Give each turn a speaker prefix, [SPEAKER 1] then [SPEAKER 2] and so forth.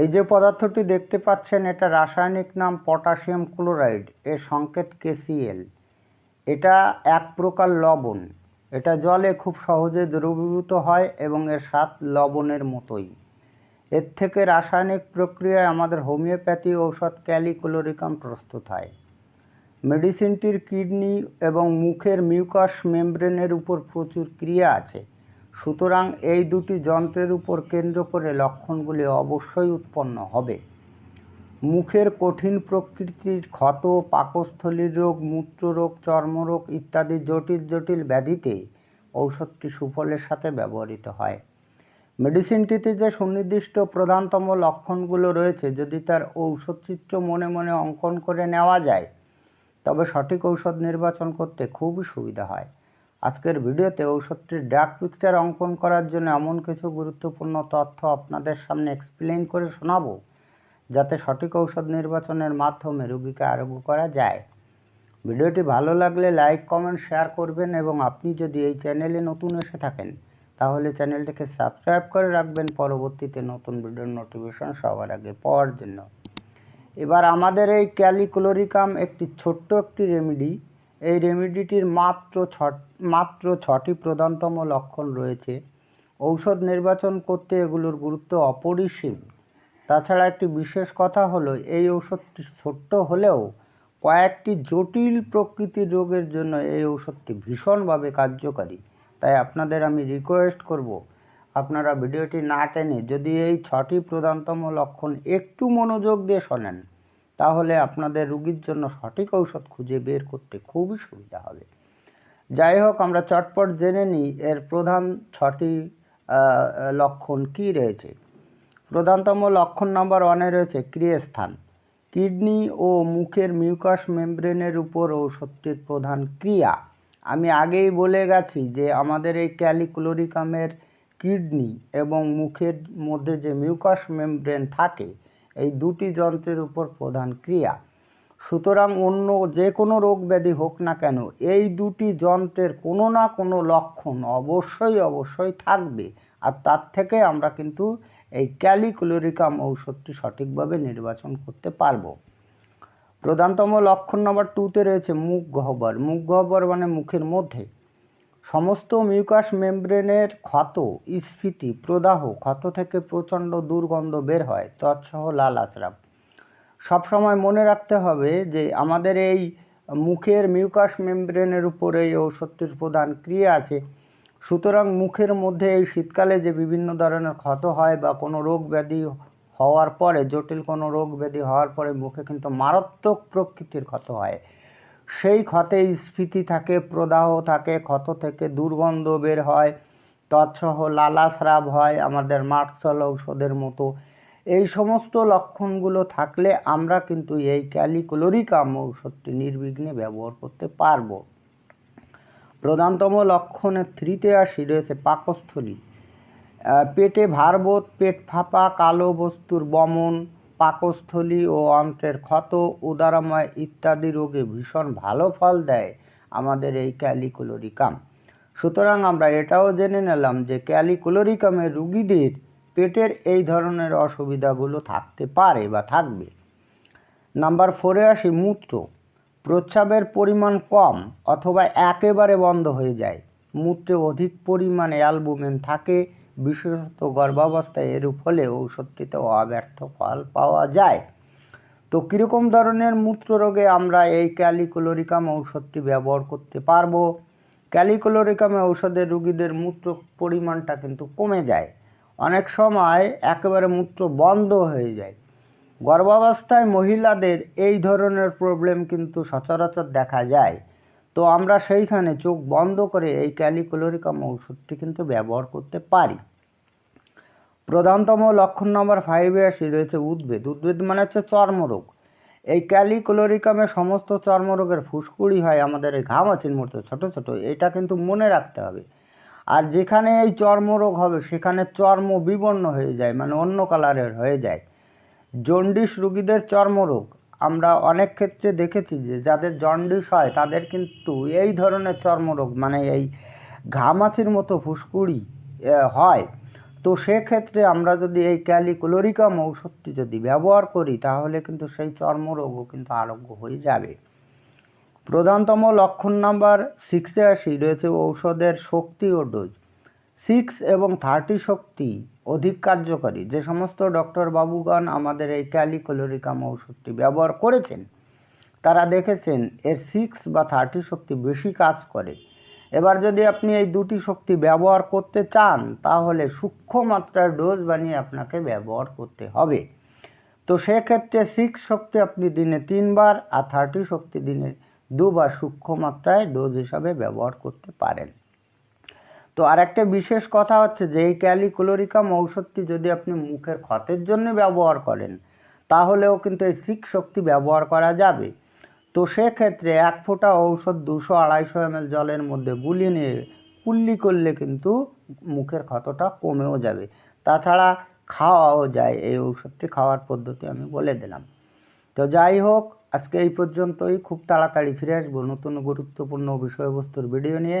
[SPEAKER 1] এই যে পদার্থটি দেখতে পাচ্ছেন, এটা রাসায়নিক নাম পটাশিয়াম ক্লোরাইড, এর সংকেত কেসিএল। এটা এক প্রকার লবণ। এটা জলে খুব সহজে দ্রবীভূত হয় এবং এর স্বাদ লবণের মতোই। এর থেকে রাসায়নিক প্রক্রিয়ায় আমাদের হোমিওপ্যাথি ঔষধ ক্যালিক্লোরিকাম প্রস্তুত হয়। মেডিসিনটির কিডনি এবং মুখের মিউকাস মেমব্রেনের উপর প্রচুর ক্রিয়া আছে। সুতরাং এই দুটি যন্ত্রের উপর কেন্দ্র করে লক্ষণগুলি অবশ্যই উৎপন্ন হবে। মুখের কঠিন প্রকৃতির ক্ষত, পাকস্থলীর রোগ, মূত্ররোগ, চর্মরোগ ইত্যাদি জটিল জটিল ব্যাধিতে ঔষধটি সুফলের সাথে ব্যবহৃত হয়। মেডিসিনটিতে যে সুনির্দিষ্ট প্রধানতম লক্ষণগুলো রয়েছে, যদি তার ঔষধ চিত্র মনে মনে অঙ্কন করে নেওয়া যায়, তবে সঠিক ঔষধ নির্বাচন করতে খুবই সুবিধা হয়। আজকের ভিডিওতে ঔষধটির ডাক পিকচার অঙ্কন করার জন্য এমন কিছু গুরুত্বপূর্ণ তথ্য আপনাদের সামনে এক্সপ্লেন করে শোনাবো, যাতে সঠিক ঔষধ নির্বাচনের মাধ্যমে রোগীকে আরোগ্য করা যায়। ভিডিওটি ভালো লাগলে লাইক কমেন্ট শেয়ার করবেন এবং আপনি যদি এই চ্যানেলে নতুন এসে থাকেন, তাহলে চ্যানেলটিকে সাবস্ক্রাইব করে রাখবেন পরবর্তীতে নতুন ভিডিওর নোটিফিকেশন সবার আগে পাওয়ার জন্য। এবার আমাদের এই ক্যালিক্লোরিকাম একটি ছোট্ট একটি রেমেডি এই রেমেডিটির মাত্র ছ মাত্র ছটি প্রধানতম লক্ষণ রয়েছে। ঔষধ নির্বাচন করতে এগুলোর গুরুত্ব অপরিসীম। তাছাড়া একটি বিশেষ কথা হলো, এই ঔষধটি ছোট্ট হলেও কয়েকটি জটিল প্রকৃতির রোগের জন্য এই ঔষধটি ভীষণভাবে কার্যকারী। তাই আপনাদের আমি রিকোয়েস্ট করব, আপনারা ভিডিওটি না টেনে যদি এই ছটি প্রধানতম লক্ষণ একটু মনোযোগ দিয়ে শোনেন। তাহলে আপনাদের রুগীর জন্য সঠিক ঔষধ খুঁজে বের করতে খুবই সুবিধা হবে। যাই হোক, আমরা চটপট জেনে নিই এর প্রধান ছটি লক্ষণ কী রয়েছে। প্রধানতম লক্ষণ নম্বর ওয়ানে রয়েছে ক্রিয়াস্থান। কিডনি ও মুখের মিউকাস মেমব্রেনের উপর ঔষধটির প্রধান ক্রিয়া। আমি আগেই বলে গেছি যে আমাদের এই ক্যালিক্লোরিকামের কিডনি এবং মুখের মধ্যে যে মিউকাস মেমব্রেন থাকে এই দুটি যন্ত্রের উপর প্রধান ক্রিয়া। সুতরাং অন্য যে কোনো রোগ ব্যাধি হোক না কেন, এই দুটি যন্ত্রের কোনো না কোনো লক্ষণ অবশ্যই অবশ্যই থাকবে। আর তার থেকে আমরা কিন্তু এই ক্যালিক্লোরিকাম ঔষধটি সঠিকভাবে নির্বাচন করতে পারব। প্রধানতম লক্ষণ নম্বর টুতে রয়েছে মুখ গহ্বর। মুখ গহ্বর মানে মুখের মধ্যে। সমস্ত মিউকাস মেমব্রেনের ক্ষত, স্ফীতি, প্রদাহ, ক্ষত থেকে প্রচণ্ড দুর্গন্ধ বের হয়, তৎসহ লাল আশ্রাব। সবসময় মনে রাখতে হবে যে আমাদের এই মুখের মিউকাস মেমব্রেনের উপর এই ঔষধটির প্রধান ক্রিয়া আছে। সুতরাং মুখের মধ্যে এই শীতকালে যে বিভিন্ন ধরনের ক্ষত হয় বা কোনো রোগ ব্যাধি হওয়ার পরে, জটিল কোনো রোগ ব্যাধি হওয়ার পরে মুখে কিন্তু মারাত্মক প্রকৃতির ক্ষত হয়। সেই ক্ষতে স্ফীতি থাকে, প্রদাহ থাকে, ক্ষত থেকে দুর্গন্ধ বের হয়, তৎসহ লালাস্রাব হয় আমাদের মার্কসল ঔষধের মতো। এই সমস্ত লক্ষণগুলো থাকলে আমরা কিন্তু এই ক্যালিক্লোরিকাম ঔষধটি নির্বিঘ্নে ব্যবহার করতে পারব। প্রধানতম লক্ষণের থ্রিতে আসি, রয়েছে পাকস্থলী। পেটে ভারবোধ, পেট ফাঁপা, কালো বস্তুর বমন পাকস্থলী ও অন্ত্রের ক্ষত, উদারময় ইত্যাদি রোগে ভীষণ ভালো ফল দেয় আমাদের এই ক্যালিকুলোরিকাম। সুতরাং আমরা এটাও জেনে নিলাম যে ক্যালিক্লোরিকামের রুগীদের পেটের এই ধরনের অসুবিধাগুলো থাকতে পারে বা থাকবে। নাম্বার ফোরে আসি মূত্র। প্রস্রাবের পরিমাণ কম অথবা একেবারে বন্ধ হয়ে যায়। মূত্রে অধিক পরিমাণে অ্যালবুমিন থাকে বিশেষত গর্ভাবস্থায় এর ফলে ঔষধটিতে অব্যর্থ ফল পাওয়া যায়। তো কীরকম ধরনের মূত্র রোগে আমরা এই ক্যালিক্লোরিকাম ঔষধটি ব্যবহার করতে পারব? ক্যালিক্লোরিকাম ঔষধের রুগীদের মূত্র পরিমাণটা কিন্তু কমে যায়। অনেক সময় একেবারে মূত্র বন্ধ হয়ে যায়। গর্ভাবস্থায় মহিলাদের এই ধরনের প্রবলেম কিন্তু সচরাচর দেখা যায়। তো আমরা সেইখানে চোখ বন্ধ করে এই ক্যালিক্লোরিকাম ওষুধটি কিন্তু ব্যবহার করতে পারি। প্রধানতম লক্ষণ নম্বর ফাইভে আসি, রয়েছে উদ্ভিদ উদ্ভিদ মানে হচ্ছে চর্মরোগ। এই ক্যালিক্লোরিকামে সমস্ত চর্মরোগের ফুসকুড়ি হয় আমাদের এই ঘামাচির মতো ছোট ছোট, এটা কিন্তু মনে রাখতে হবে। আর যেখানে এই চর্মরোগ হবে, সেখানে চর্ম বিবর্ণ হয়ে যায় মানে অন্য কালারের হয়ে যায়। জন্ডিস রুগীদের চর্মরোগ আমরা অনেক ক্ষেত্রে দেখেছি যে যাদের জন্ডিস হয়, তাদের কিন্তু এই ধরনের চর্মরোগ মানে এই ঘামাচির মতো ফুসকুড়ি হয়। তো সেক্ষেত্রে আমরা যদি এই ক্যালিক্লোরিকাম ঔষধটি যদি ব্যবহার করি, তাহলে কিন্তু সেই চর্মরোগও কিন্তু আরোগ্য হয়ে যাবে। প্রধানতম লক্ষণ নাম্বার সিক্সে আসি, রয়েছে ঔষধের শক্তি ও ডোজ সিক্স এবং থার্টি শক্তি অধিক কার্যকরী। যে সমস্ত ডক্টর বাবুগণ আমাদের এই ক্যালিকোলোরিকাম ঔষধটি ব্যবহার করেছেন, তারা দেখেছেন এর সিক্স বা থার্টি শক্তি বেশি কাজ করে। এবার যদি আপনি এই দুটি শক্তি ব্যবহার করতে চান, তাহলে সূক্ষ্ম মাত্রার ডোজ বানিয়ে আপনাকে ব্যবহার করতে হবে। তো সেক্ষেত্রে সিক্স শক্তি আপনি দিনে তিনবার আর থার্টি শক্তি দিনে দুবার সূক্ষ্ম মাত্রায় ডোজ হিসাবে ব্যবহার করতে পারেন। তো আরেকটা বিশেষ কথা হচ্ছে যে এই ক্যালিক্লোরিকাম ঔষধটি যদি আপনি মুখের ক্ষতের জন্য ব্যবহার করেন, তাহলেও কিন্তু এই সিক শক্তি ব্যবহার করা যাবে। তো সেক্ষেত্রে এক ফোঁটা ঔষধ দুশো আড়াইশো এম জলের মধ্যে গুলিয়ে নিয়ে কুল্লি করলে কিন্তু মুখের ক্ষতটা কমেও যাবে। তাছাড়া খাওয়াও যায়, এই ঔষধটি খাওয়ার পদ্ধতি আমি বলে দিলাম। তো যাই হোক, আজকে এই পর্যন্তই। খুব তাড়াতাড়ি ফিরে আসব নতুন গুরুত্বপূর্ণ বিষয়বস্তুর ভিডিও নিয়ে।